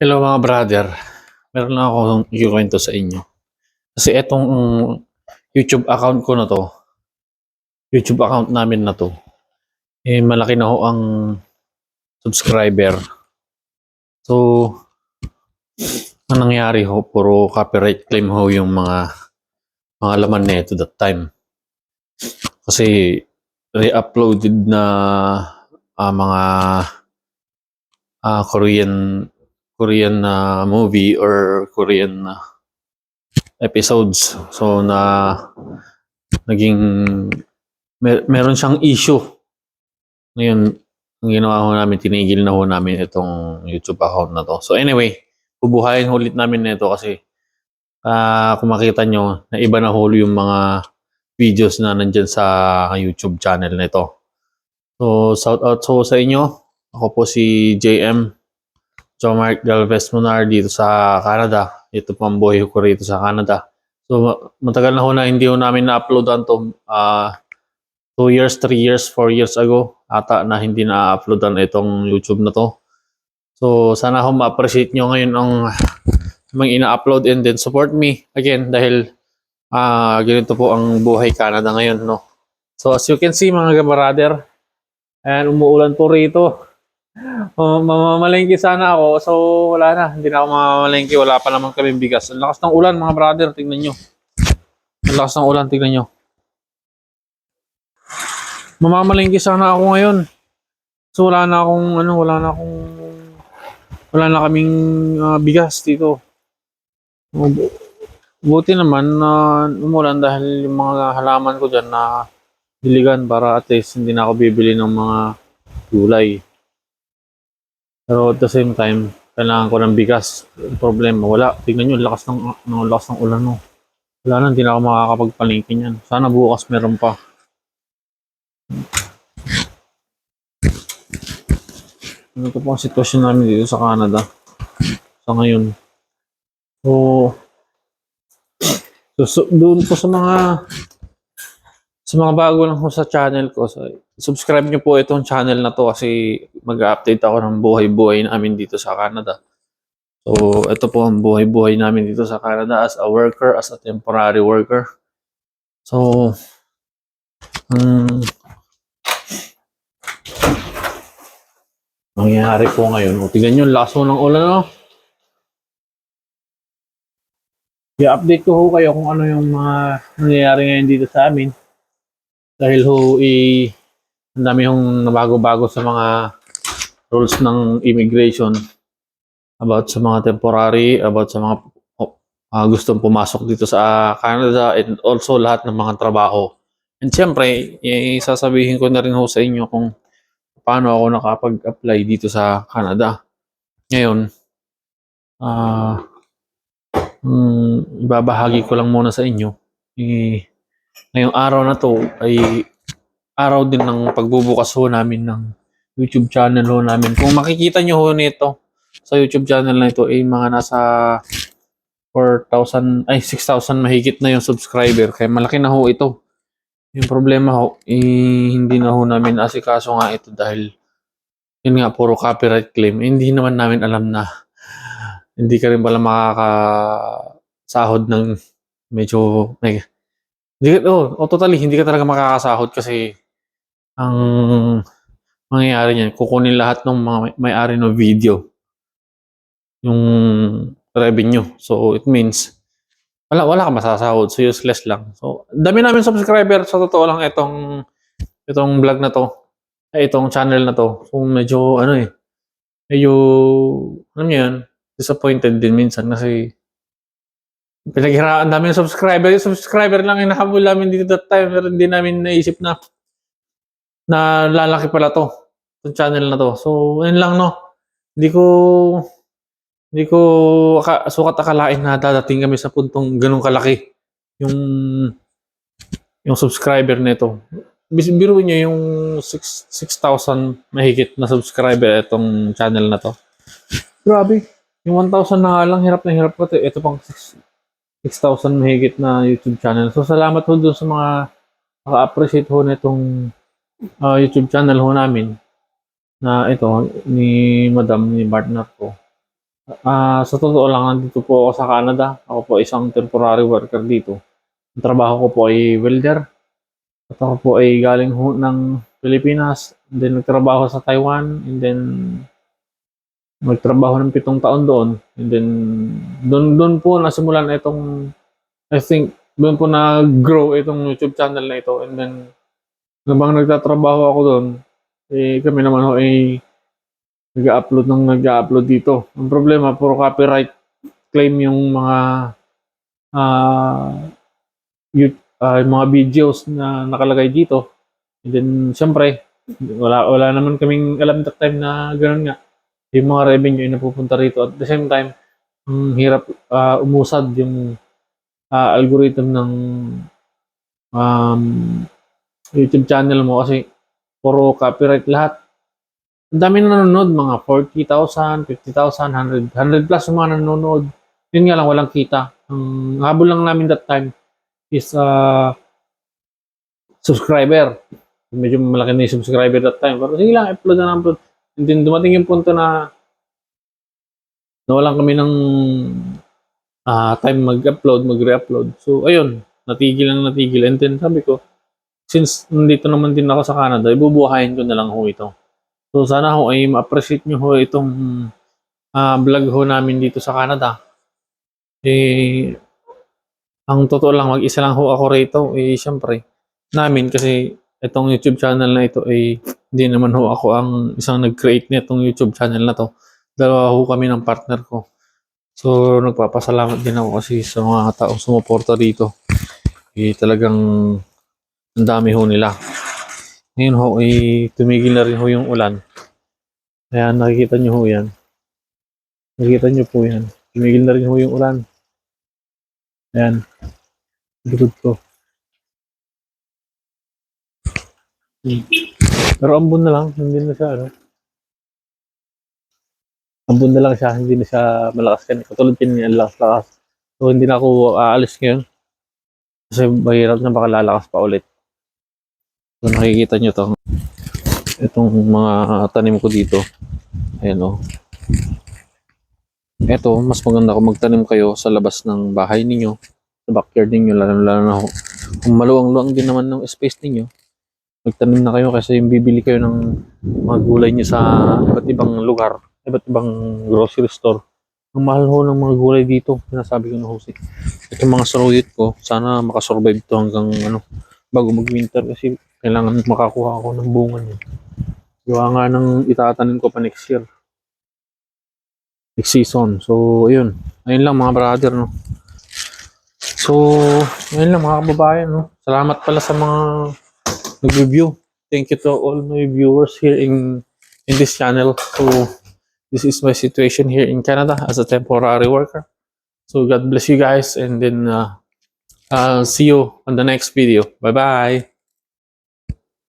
Hello mga brother. Meron lang akong ikikwento sa inyo. Kasi etong mm, YouTube account ko na to, YouTube account namin na to, eh malaki na ho ang subscriber. So, ang nangyari ho, puro copyright claim ho yung mga mga laman nito that time. Kasi re-uploaded na ah, mga ah, Korean Korean na movie or Korean na episodes. So na naging mer- meron siyang issue. Ngayon, ang ginawa ho namin, tinigil na ho namin itong YouTube account na to. So anyway, bubuhayin ulit namin nito kasi ah kung makita nyo, na iba na ho yung mga videos na nandyan sa YouTube channel nito. So, shout out so sa inyo. Ako po si JM John Mark Galvez Munar dito sa Canada. Ito po ang buhay ko rito sa Canada. So, matagal na ho na hindi ho namin na-uploadan to. ah 2 years, 3 years, 4 years ago. Ata na hindi na-uploadan itong YouTube na to. So, sana ho ma-appreciate nyo ngayon ang mga ina-upload and then support me again dahil ah ganito po ang buhay Canada ngayon, no? So, as you can see mga brother, ayan, umuulan po rito. Oh, mamamalengke sana ako. So, wala na. Hindi na ako mamamalengke. Wala pa naman kami bigas. Ang lakas ng ulan, mga brother. Tingnan nyo. Ang lakas ng ulan. Tingnan nyo. Mamamalengke sana ako ngayon. So, wala na akong, ano, wala na akong, wala na kaming ah, bigas dito. Bu- Buti naman na umulan dahil yung mga halaman ko dyan na diligan para at least hindi na ako bibili ng mga gulay. Pero at the same time, kailangan ko ng bigas. Problema, wala. Tingnan nyo, lakas ng, ng lakas ng ulan no. Wala na, hindi na ako makakapagpalingkin yan. Sana bukas meron pa. Ano po ang sitwasyon namin dito sa Canada. Sa ngayon. So, so, so doon po sa mga sa mga bago lang po sa channel ko, so, subscribe nyo po itong channel na to kasi mag-update ako ng buhay-buhay namin dito sa Canada. So, ito po ang buhay-buhay namin dito sa Canada as a worker, as a temporary worker. So, um, nangyayari po ngayon. O, tignan nyo, laso ng ulan, no? I-update ko ho kayo kung ano yung mga nangyayari ngayon dito sa amin. Dahil ho, i, ang dami hong nabago-bago sa mga rules ng immigration about sa mga temporary, about sa mga ah, gustong pumasok dito sa Canada and also lahat ng mga trabaho. And siyempre, sasabihin ko na rin ho sa inyo kung paano ako nakapag-apply dito sa Canada. Ngayon, ah mm, ibabahagi ko lang muna sa inyo. Eh, ngayong araw na to ay araw din ng pagbubukas ho namin ng YouTube channel ho namin. Kung makikita nyo ho nito sa YouTube channel na ito ay mga nasa 4,000 ay 6,000 mahigit na yung subscriber. Kaya malaki na ho ito. Yung problema ho, eh, hindi na ho namin asikaso nga ito dahil yun nga, puro copyright claim. Eh, hindi naman namin alam na hindi ka rin pala makakasahod ng medyo may hindi oh, oh, totally, hindi ka talaga makakasahod kasi ang mangyayari niyan, kukunin lahat ng mga may- may-ari ng video yung revenue. So, it means wala, wala ka masasahod. So, useless lang. So, dami namin subscriber. Sa totoo lang, itong itong vlog na to, ay itong channel na to. So, medyo, ano eh, medyo, niyo yun, disappointed din minsan kasi pinaghiraan namin subscriber. Yung subscriber lang yung nahabol namin dito that time. Pero hindi namin naisip na na lalaki pala to. Itong channel na to. So, yun lang no. Hindi ko hindi ko sukat akalain na dadating kami sa puntong ganun kalaki yung yung subscriber nito. Biro niyo yung 6 6,000 mahigit na subscriber itong channel na to. Grabe. Yung 1,000 na lang, hirap na hirap ko. Ito, ito pang 6 6,000 mahigit na YouTube channel. So, salamat ho doon sa mga naka-appreciate ho na ah, YouTube channel ho namin na ito, ni Madam, ni partner ko. Ah, sa totoo lang, nandito po ako sa Canada. Ako po isang temporary worker dito. Ang trabaho ko po ay welder. At ako po ay galing ho ng Pilipinas. And then nagtrabaho sa Taiwan. And then nagtrabaho ng pitong taon doon. And then doon, doon po nasimulan itong I think doon po nag-grow itong YouTube channel na ito. And then habang nagtatrabaho ako doon, eh kami naman ho ay nag-upload ng nag-upload dito. Ang problema, puro copyright claim yung mga ah you, ah, yung mga videos na nakalagay dito. And then, syempre, wala, wala naman kaming alam that time na gano'n nga. Yung mga revenue ay napupunta rito. At the same time, ang hirap ah, umusad yung ah, algorithm ng um, YouTube channel mo kasi puro copyright lahat. Ang dami na nanonood, mga 40,000, 50,000, 100, 100 plus yung mga nanonood. Yun nga lang, walang kita. Ang habol lang namin that time is uh, subscriber. Medyo malaki na yung subscriber that time. Pero sige lang, upload na upload. And then dumating yung punto na nawalan kami ng ah, time mag-upload, mag-re-upload. So, ayun, natigil lang natigil. And then sabi ko, since nandito naman din ako sa Canada, ibubuhayin ko na lang ho ito. So sana ho ay ma-appreciate nyo ho itong ah, vlog ho namin dito sa Canada. Eh, ang totoo lang, mag-isa lang ho ako rito. Eh, syempre, namin kasi itong YouTube channel na ito ay hindi naman ho ako ang isang nag-create nitong YouTube channel na to. Dalawa ho kami ng partner ko. So, nagpapasalamat din ako kasi sa mga taong sumuporta dito. Eh, talagang ang dami ho nila. Ngayon ho, eh, tumigil na rin ho yung ulan. Ayan, nakikita nyo ho yan. Nakikita nyo po yan. Tumigil na rin ho yung ulan. Ayan. Likod ko. Hmm. Pero ambon na lang, hindi na siya, ano. Ambon na lang siya, hindi na siya malakas kan. Katulad kanina, lakas-lakas. So, hindi na ako aalis ngayon. Kasi mahirap na baka lalakas pa ulit. So, nakikita nyo to. Itong mga tanim ko dito. Ayan o. Ito, mas maganda kung magtanim kayo sa labas ng bahay ninyo. Sa backyard ninyo, lalo-lalo na ho. Kung maluwang-luwang din naman ng space ninyo, magtanim na kayo kasi yung bibili kayo ng mga gulay nyo sa iba't ibang lugar, iba't ibang grocery store. Ang mahal ho ng mga gulay dito, sinasabi ko na ho si. Itong mga saluyot ko, sana makasurvive to hanggang ano, bago mag-winter kasi kailangan makakuha ako ng bunga niya. Gawa nga ng itatanim ko pa next year. Next season. So, ayun. Ayun lang mga brother, no. So, ayun lang mga kababayan, no. Salamat pala sa mga nag-review. Thank you to all my viewers here in in this channel. So, this is my situation here in Canada as a temporary worker. So, God bless you guys and then uh, I'll see you on the next video. Bye-bye.